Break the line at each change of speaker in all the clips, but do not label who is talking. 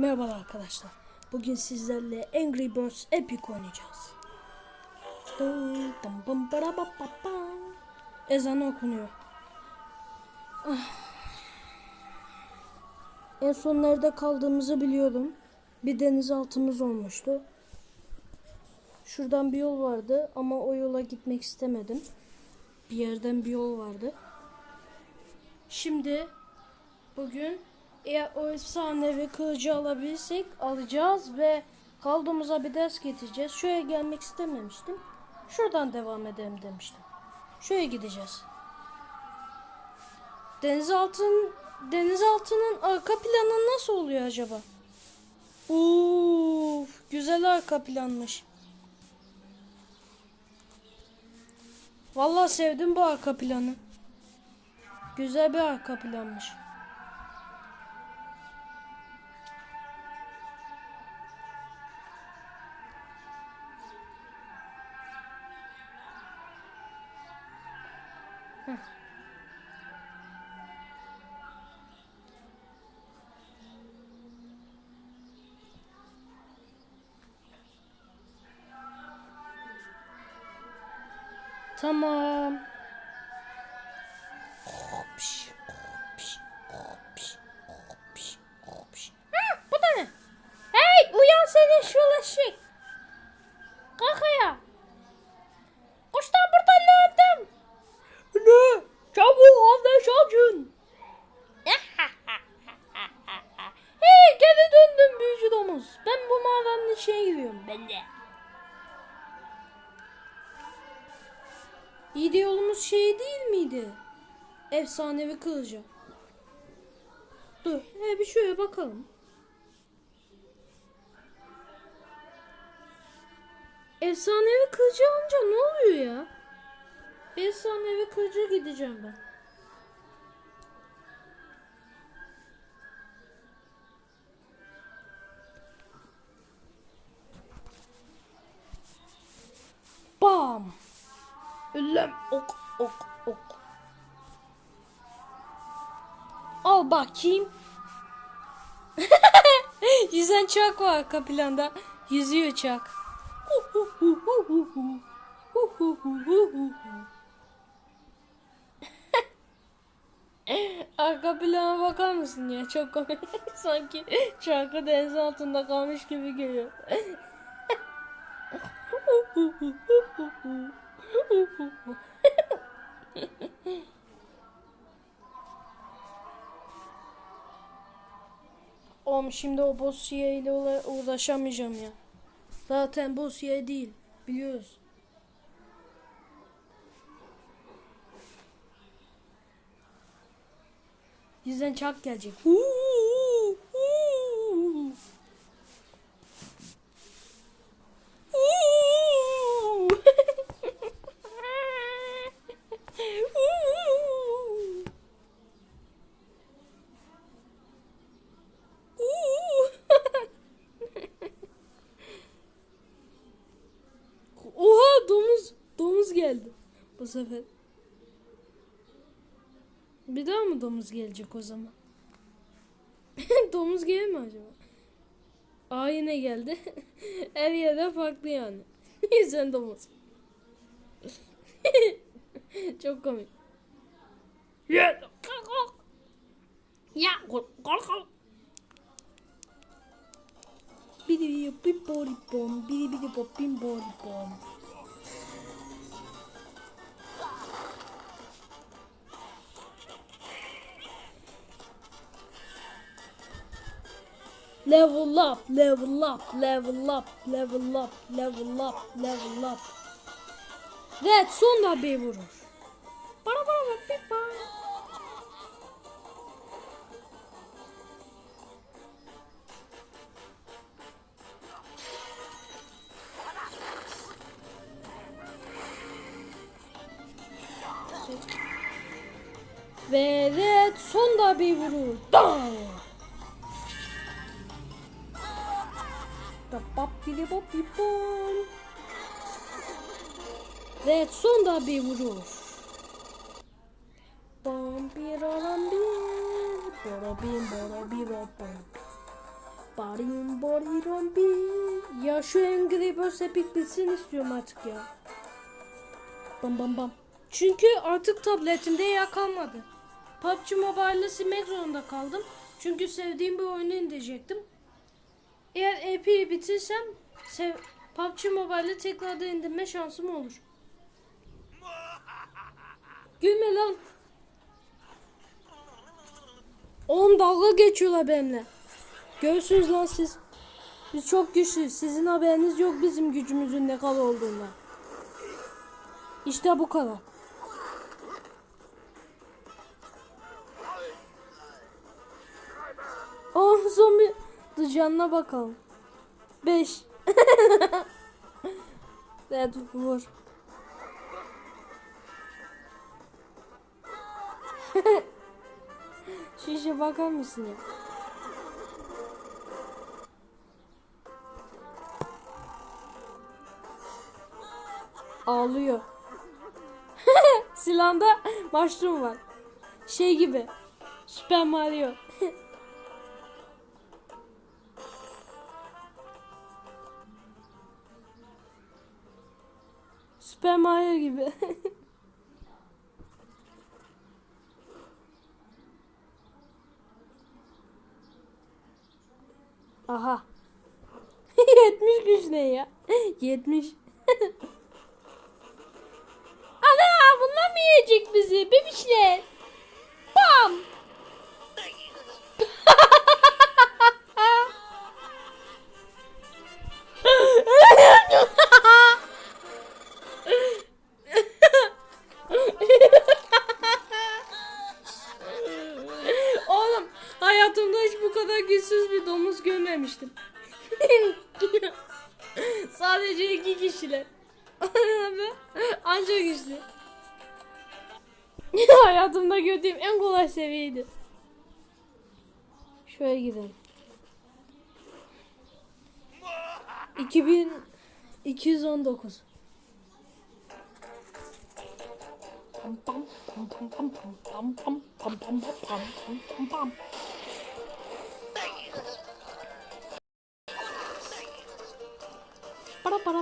Merhaba arkadaşlar. Bugün sizlerle Angry Birds Epic oynayacağız. Ezan okunuyor. Ah. En son nerede kaldığımızı biliyorum. Bir denizaltımız olmuştu. Şuradan bir yol vardı ama o yola gitmek istemedim. Bir yerden bir yol vardı. Şimdi bugün eğer o efsanevi kılıcı alabilirsek alacağız ve kaldığımıza bir ders getireceğiz. Şöyle gelmek istememiştim. Şuradan devam edelim demiştim. Şöyle gideceğiz. Denizaltının denizaltının arka planı nasıl oluyor acaba? Uf, güzel arka planmış. Vallahi sevdim bu arka planı. Güzel bir arka planmış. Tamam. İyi yolumuz şey değil miydi? Efsanevi kılıcı. Dur, he bir şöyle bakalım. Efsanevi kılıcı alınca ne oluyor ya? Efsanevi kılıcı gideceğim ben. Ülem ok ok ok. Al bakayım. Yüzen çak var arka planda. Yüzüyor çak. arka plana bakar mısın ya? Çok komik. Sanki şarkı deniz altında kalmış gibi geliyor. Oğlum şimdi o Bosya ile uğra- uğraşamayacağım ya. Zaten Bosya değil. Biliyoruz. Yüzden çak gelecek. Huu, huu. Huu. Huu. Oha domuz domuz geldi bu sefer. Bir daha mı domuz gelecek o zaman? domuz gelir mi acaba? Aa yine geldi. Her yerde farklı yani. Yüzden domuz. Çok komik. Ya ya. Bidi bidi bip bori bom, bidi bidi bop bim bori bom. Level up, level up, level up, level up, level up, level up. Red son bir vurur. Para para para pip para. Ve Red son darbeyi vurur. Dam! Red son darbeyi vurur. Bom bir alan bir. Bora bim bora bir bom. Barim bariram bir. Ya şu Angry Birds Epic bitsin istiyorum artık ya. Bam bam bam. Çünkü artık tabletimde yer kalmadı. PUBG Mobile'ı silmek zorunda kaldım. Çünkü sevdiğim bir oyunu indirecektim. Eğer Epic'i bitirsem PUBG Mobile'ı tekrardan indirme şansım olur. Gülme lan. Oğlum dalga geçiyorlar benimle. Görürsünüz lan siz. Biz çok güçlüyüz. Sizin haberiniz yok bizim gücümüzün ne kadar olduğundan. İşte bu kadar. Oh zombi. Dur canına bakalım. 5. Evet vur. Şu işe bakar mısın ya? Ağlıyor. Silahında mushroom var. Şey gibi. Super Mario. Super Mario gibi. Aha. 70 güç ne ya? 70. Ana bunlar mı yiyecek bizi? Bebişler. Bam. Görmemiştim. Sadece iki kişiler. Ancak güçlü. Hayatımda gördüğüm en kolay seviyeydi. Şöyle gidelim. 2219 Pam pam pam pam pam pam pam pam pam pam pam pam pam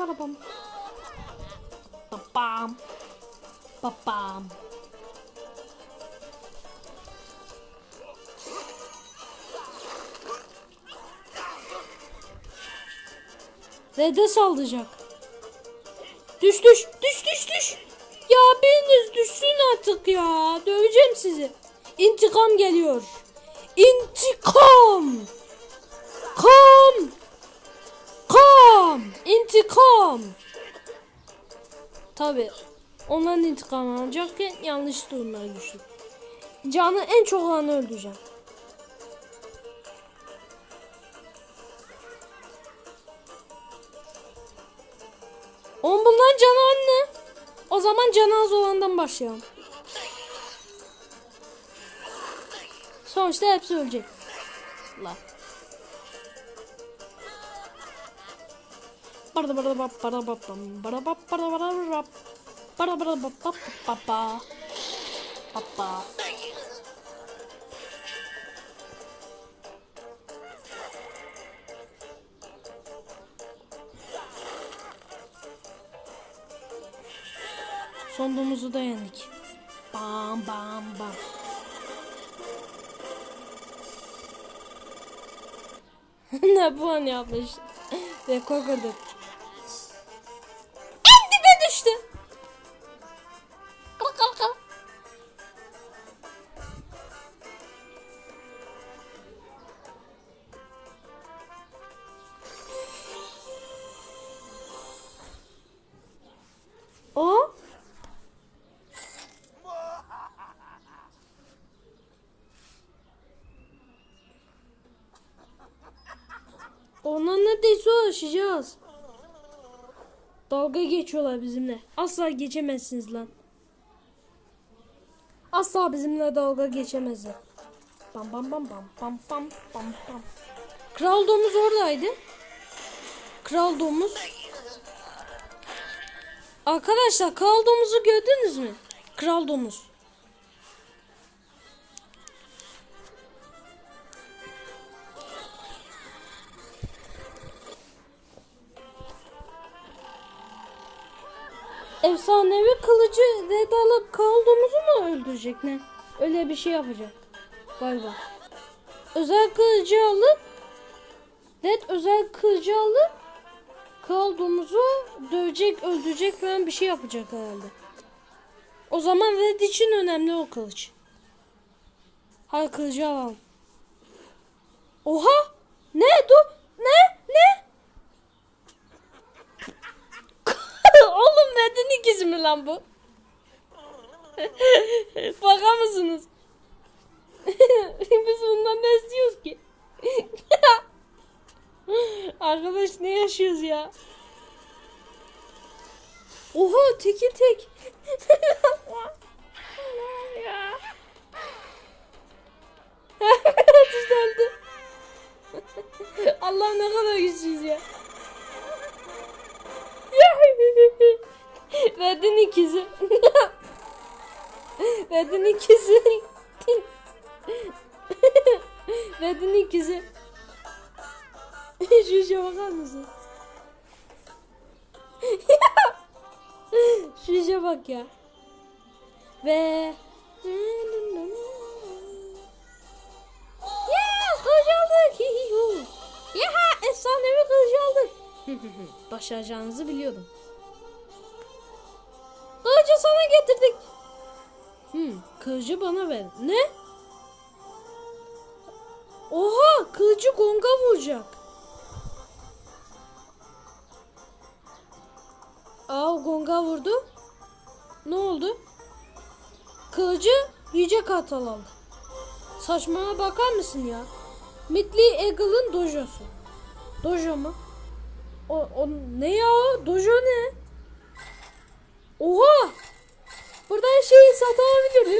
Arabam. Babam. Babam. Zede saldıracak. Düş düş düş düş düş. Ya biriniz düşsün artık ya. Döveceğim sizi. İntikam geliyor. İntikam. Kom. Kom. İntikam. Tabi. Onların intikamını alacakken yanlış durumlara düştüm. Canı en çok olanı öldüreceğim. Oğlum bunların canı anne. O zaman canı az olandan başlayalım. Sonuçta hepsi ölecek. La. Barada barada bap barada barada bap bap bap bap bap bap Son domuzu da yendik. Bam bam bam. ne puan yapmış. Rekor kırdık. Neredeyse ulaşacağız. Dalga geçiyorlar bizimle. Asla geçemezsiniz lan. Asla bizimle dalga geçemezler. Bam bam bam bam bam bam bam bam. Kral domuz oradaydı. Kral domuz. Arkadaşlar kral domuzu gördünüz mü? Kral domuz. efsanevi kılıcı red alıp Karl mu öldürecek ne? Öyle bir şey yapacak. Galiba. Özel kılıcı alıp Red özel kılıcı alıp Kral domuzu dövecek, öldürecek falan bir şey yapacak herhalde. O zaman Red için önemli o kılıç. Hay kılıcı alalım. Oha! Ne? Dur! Ne? Ne? oğlum neden ikiz mi lan bu? Baka mısınız? Biz bundan ne istiyoruz ki? Arkadaş ne yaşıyoruz ya? Oha teki tek. Ateş öldü. Allah ne kadar güçlüyüz ya. Verdin ikizi. Verdin ikizi. Verdin ikizi. Şu işe bakar mısın? Şu işe bak ya. Ve... Yes! Kılıç aldık! Yaha! Efsanevi kılıç! Başaracağınızı biliyordum. Kılıcı sana getirdik. Hmm, kılıcı bana ver. Ne? Oha kılıcı Gong'a vuracak. Aa Gong'a vurdu. Ne oldu? Kılıcı yiyecek atal aldı. Saçmaya bakar mısın ya? Mitli Eagle'ın dojosu. Dojo mu? O, o ne ya? Dojo ne? Oha! Buradan şey satabilirim.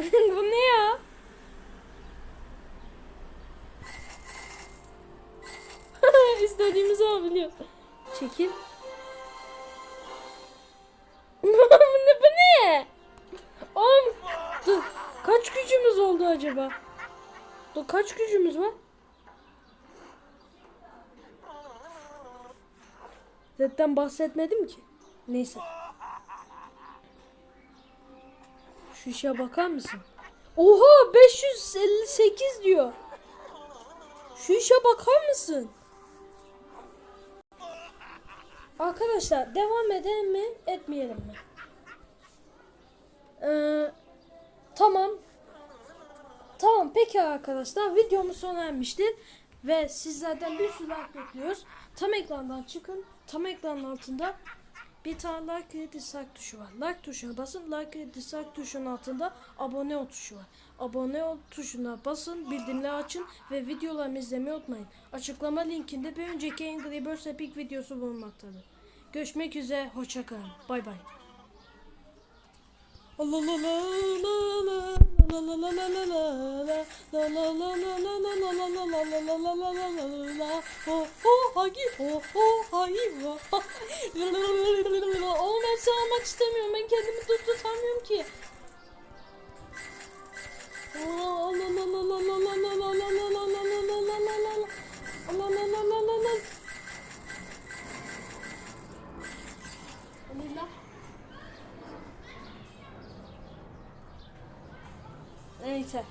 Bu ne ya? İstediğimizi alabiliyor. Çekil. ne bu ne? Oğlum dur. Kaç gücümüz oldu acaba? Dur kaç gücümüz var? Zaten bahsetmedim ki. Neyse. Şu işe bakar mısın? Oha 558 diyor. Şu işe bakar mısın? Arkadaşlar devam edelim mi etmeyelim mi? Ee, tamam. Tamam peki arkadaşlar videomuz sona ermiştir. Ve sizlerden bir sürü like bekliyoruz. Tam ekrandan çıkın. Tam ekranın altında bir tane like ile dislike tuşu var. Like tuşuna basın. Like ile dislike tuşunun altında abone ol tuşu var. Abone ol tuşuna basın. Bildirimleri açın ve videolarımı izlemeyi unutmayın. Açıklama linkinde bir önceki Angry Birds Epic videosu bulunmaktadır. Görüşmek üzere. Hoşçakalın. Bay bay la la la la la la la la la la la la la la ho ho hagi ho ho hagi ho Oğlum hepsi almak istemiyorum ben kendimi tut tutamıyorum ki Allah Later.